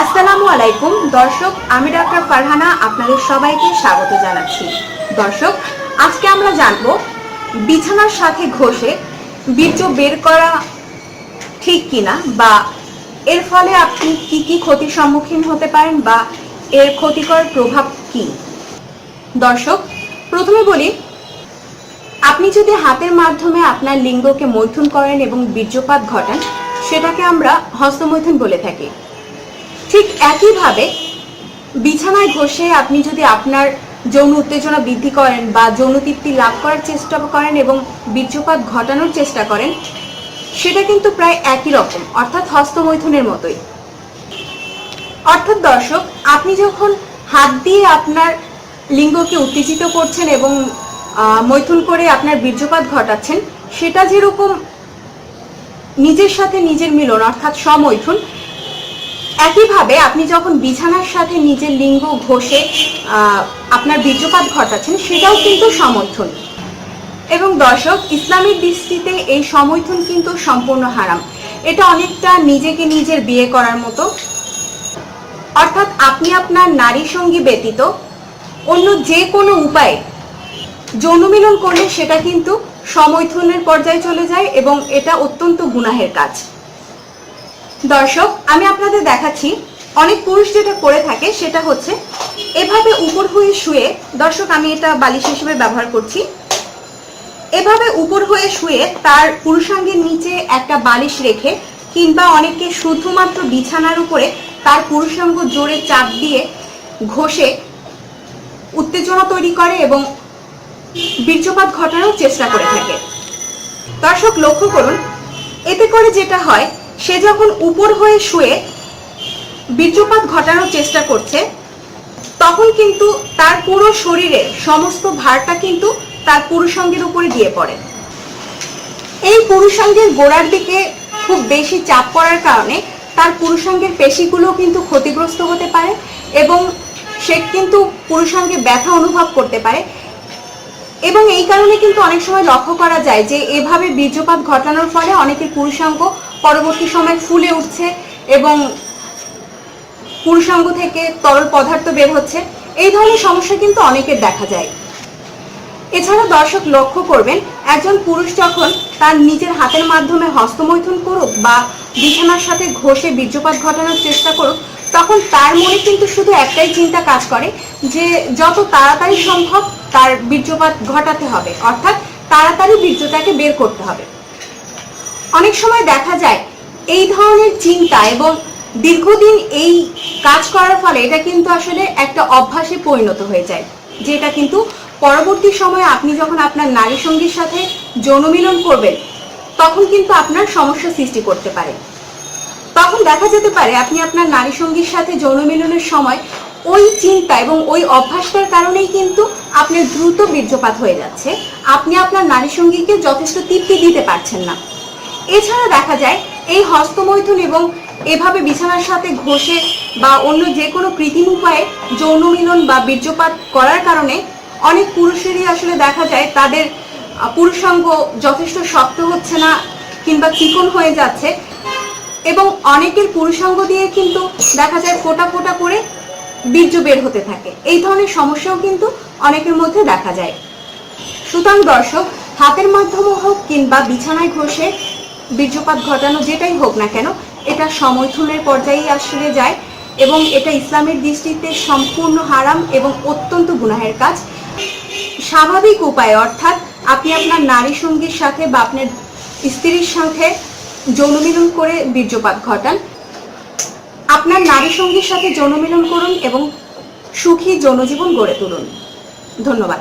আসসালামু আলাইকুম। দর্শক, আমি ডাক্তার ফারহানা, আপনাদের সবাইকে স্বাগত জানাচ্ছি। দর্শক, আজকে আমরা জানব, বিছানার সাথে ঘষে বীর্য বের করা ঠিক কিনা বা এর ফলে আপনি কি কি ক্ষতির সম্মুখীন হতে পারেন বা এর ক্ষতিকর প্রভাব কি? দর্শক, প্রথমে বলি, আপনি যদি হাতের মাধ্যমে আপনার লিঙ্গকে মৈথুন করেন এবং বীর্যপাত ঘটান, সেটাকে আমরা হস্তমৈথুন বলে থাকি। একইভাবে বিছানায় ঘষে আপনি যদি আপনার যৌন উত্তেজনা বৃদ্ধি করেন বা যৌন তৃপ্তি লাভ করার চেষ্টা করেন এবং বীর্যপাত ঘটানোর চেষ্টা করেন, সেটা কিন্তু প্রায় একই রকম, অর্থাৎ হস্তমৈথুনের মতোই। অর্থাৎ দর্শক, আপনি যখন হাত দিয়ে আপনার লিঙ্গকে উত্তেজিত করছেন এবং মৈথুন করে আপনার বীর্যপাত ঘটাচ্ছেন, সেটা যেরকম নিজের সাথে নিজের মিলন, অর্থাৎ সমৈথুন একইভাবে আপনি যখন বিছানার সাথে নিজের লিঙ্গ ঘষে আপনার বীর্যপাত ঘটাচ্ছেন, সেটাও কিন্তু সমর্থন। এবং দর্শক ইসলামিক দৃষ্টিতে এই সমৈথুন কিন্তু সম্পূর্ণ হারাম। এটা অনেকটা নিজেকে নিজের বিয়ে করার মতো। অর্থাৎ আপনি আপনার নারী সঙ্গী ব্যতীত অন্য যে কোনো উপায়ে যৌন মিলন করলে সেটা কিন্তু সমৈথুনের পর্যায়ে চলে যায় এবং এটা অত্যন্ত গুনাহের কাজ। দর্শক আমি আপনাদের দেখাচ্ছি, অনেক পুরুষ যেটা করে থাকে সেটা হচ্ছে, এভাবে উপর হয়ে শুয়ে, দর্শক আমি এটা বালিশ হিসেবে ব্যবহার করছি, এভাবে উপর হয়ে শুয়ে তার পুরুষাঙ্গের নিচে একটা বালিশ রেখে কিংবা অনেকে শুধুমাত্র বিছানার উপরে তার পুরুষাঙ্গ জোরে চাপ দিয়ে ঘষে উত্তেজনা তৈরি করে এবং বীর্যপাত ঘটানোর চেষ্টা করে থাকে। দর্শক লক্ষ্য করুন, এতে করে যেটা হয় সে যখন উপর হয়ে শুয়ে বীর্যপাত ঘটানোর চেষ্টা করছে, তখন কিন্তু তার পুরো শরীরে সমস্ত ভারটা কিন্তু তার পুরুষাঙ্গের উপরে দিয়ে পড়ে। এই পুরুষাঙ্গের গোড়ার দিকে খুব বেশি চাপ পড়ার কারণে তার পুরুষাঙ্গের পেশিগুলো কিন্তু ক্ষতিগ্রস্ত হতে পারে এবং সে কিন্তু পুরুষাঙ্গে ব্যথা অনুভব করতে পারে। এবং এই কারণে কিন্তু অনেক সময় লক্ষ্য করা যায় যে, এভাবে বীর্যপাত ঘটানোর ফলে অনেকের পুরুষাঙ্গ পরবর্তী সময় ফুলে উঠছে এবং পুরুষাঙ্গ থেকে তরল পদার্থ বের হচ্ছে, এই ধরনের সমস্যা কিন্তু অনেকের দেখা যায়। এছাড়া দর্শক লক্ষ্য করবেন, একজন পুরুষ যখন তার নিজের হাতের মাধ্যমে হস্তমৈথুন করুক বা বিছানার সাথে ঘষে বীর্যপাত ঘটানোর চেষ্টা করুক, তখন তার মনে কিন্তু শুধু একটাই চিন্তা কাজ করে যে যত তাড়াতাড়ি সম্ভব তার বীর্যপাত ঘটাতে হবে, অর্থাৎ তাড়াতাড়ি বীর্যটাকে বের করতে হবে। অনেক সময় দেখা যায় এই ধরনের চিন্তা এবং দীর্ঘদিন এই কাজ করার ফলে এটা কিন্তু আসলে একটা অভ্যাসে পরিণত হয়ে যায়, যেটা কিন্তু পরবর্তী সময়ে আপনি যখন আপনার নারী সঙ্গীর সাথে যৌন মিলন করবেন, তখন কিন্তু আপনার সমস্যা সৃষ্টি করতে পারে। তখন দেখা যেতে পারে আপনি আপনার নারী সঙ্গীর সাথে যৌন মিলনের সময় ওই চিন্তা এবং ওই অভ্যাসটার কারণেই কিন্তু আপনার দ্রুত বীর্যপাত হয়ে যাচ্ছে। আপনি আপনার নারী সঙ্গীকে যথেষ্ট তৃপ্তি দিতে পারছেন না। এছাড়া দেখা যায়, এই হস্তমৈথুন এবং এভাবে বিছানার সাথে ঘষে বা অন্য যে কোনো কৃত্রিম উপায়ে যৌন মিলন বা বীর্যপাত করার কারণে অনেক পুরুষেরই আসলে দেখা যায় তাদের পুরুষাঙ্গ যথেষ্ট শক্ত হচ্ছে না কিংবা চিকন হয়ে যাচ্ছে। এবং অনেকের পুরুষাঙ্গ দিয়ে কিন্তু দেখা যায় ফোটা ফোটা করে বীর্য বের হতে থাকে। এই ধরনের সমস্যাও কিন্তু অনেকের মধ্যে দেখা যায়। সুতরাং দর্শক, হাতের মাধ্যমে হোক কিংবা বিছানায় ঘষে বীর্যপাত ঘটানো যেটাই হোক না কেন, এটা সমৈথুনের পর্যায়েই আসলে যায় এবং এটা ইসলামের দৃষ্টিতে সম্পূর্ণ হারাম এবং অত্যন্ত গুনাহের কাজ। স্বাভাবিক উপায়ে, অর্থাৎ আপনি আপনার নারী সঙ্গীর সাথে বা আপনার স্ত্রীর সাথে যৌনমিলন করে বীর্যপাত ঘটান। আপনার নারী সঙ্গীর সাথে যৌনমিলন করুন এবং সুখী যৌন জীবন গড়ে তুলুন। ধন্যবাদ।